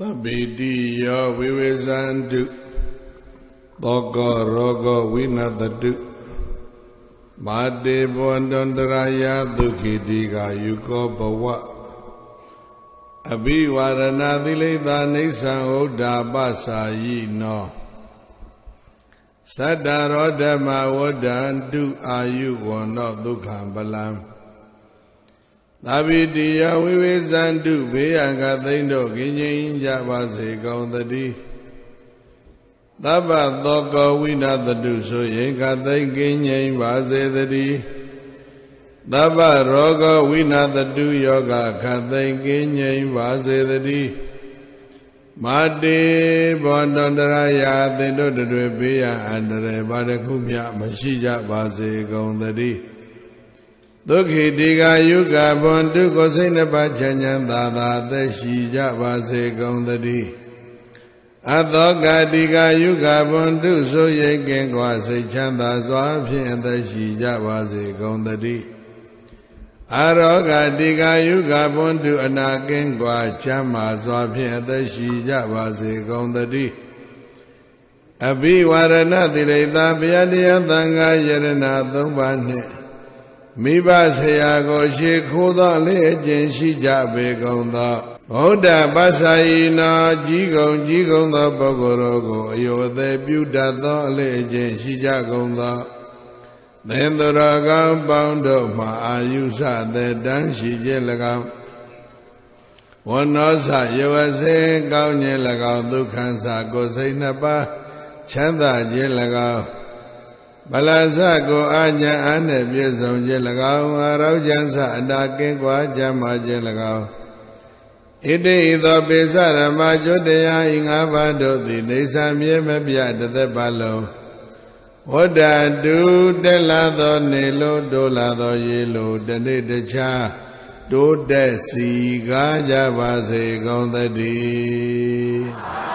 သဗ္ဗေတိယောဝိဝေဇန္တုသောကောရောဂောဝိနတတုမာတေဘောန္တန္တရာယဒုက္ခိတိကာယုကောဘဝအဘိဝရဏသီလိတာနေသံဥဒ္ဓပစာယိနောသတ္တရောဓမဝဒ္ဒန္တုအာယုဝန္နောဒုက္ခံပလံ သာဘိတိယဝိဝေဇန္တုဘေးရန်ကသိမ့်တို့ကင်းငြိမ်းကြပါစေကောင်းသတည်းသဗ္ဗသောကောဝိနတတုဆိုရင်ကသိမ့်ကင်းငြိမ်းပါစေတည်းသဗ္ဗရောဂဝိနတတုယောဂခသိမ့်ကင်းငြိမ်းပါစေတည်းမာတေဘောန္တန္တရာယသင်တို့တွေဘေးရန်အန္တရာယ်ဘာတစ်ခုမျှမရှိကြပါစေကုန်သတည်း ဒုက္ခိတိကာယုကဘွန်တုကိုစိတ်နှပါချမ်းချမ်းသာသာသက်ရှိကြပါစေကုန်သတည်းအသောကတိကာယုကဘွန်တုဆိုရိတ်ကင်ကွာစိတ်ချမ်းသာစွာဖြင့်သက်ရှိကြပါစေကုန်သတည်းအရောဂတိကာယုကဘွန်တုအနာကင်းကွာချမ်းသာစွာဖြင့်အသက်ရှိကြပါစေကုန်သတည်းအဘိဝရဏတိရိတာဘုရားတရားသံဃာယရဏသုံးပါးနှင့် မိဘဆရာကိုရှေခိုးသောအလေးအကျင့်ရှိကြပေကုန်သောဗုဒ္ဓဘာသာယနာကြီးကုံကြီးကုံသောပုဂ္ဂိုလ်တို့ကိုအယောသေးပြုတတ်သောအလေးအကျင့်ရှိကြကုန်သောသင်္တရကံပေါင်းတို့မှအာယုစတဲ့တန်းရှိခြင်း၎င်းဝနောစယောစေကောင်းခြင်း၎င်းဒုက္ခံစာကိုယ်စိတ်နှစ်ပါးချမ်းသာခြင်း၎င်း ဗလာဇကိုအာညာအားနှင့်ပြည့်စုံခြင်း၎င်းအာရောကျမ်းစအတာကင်းကွာကြမှာခြင်း၎င်းဣတိဤသောပိစရမကျွတ်တရားဤငါးပါးတို့သည်နေဆံမြဲမပြတသက်ပါလုံးဝဒ္ဒတုတက်လာသောနေလိုတိုးလာသောရေလိုတနေ့တခြားတိုးတက်စီကားကြပါစေကောင်းသတည်း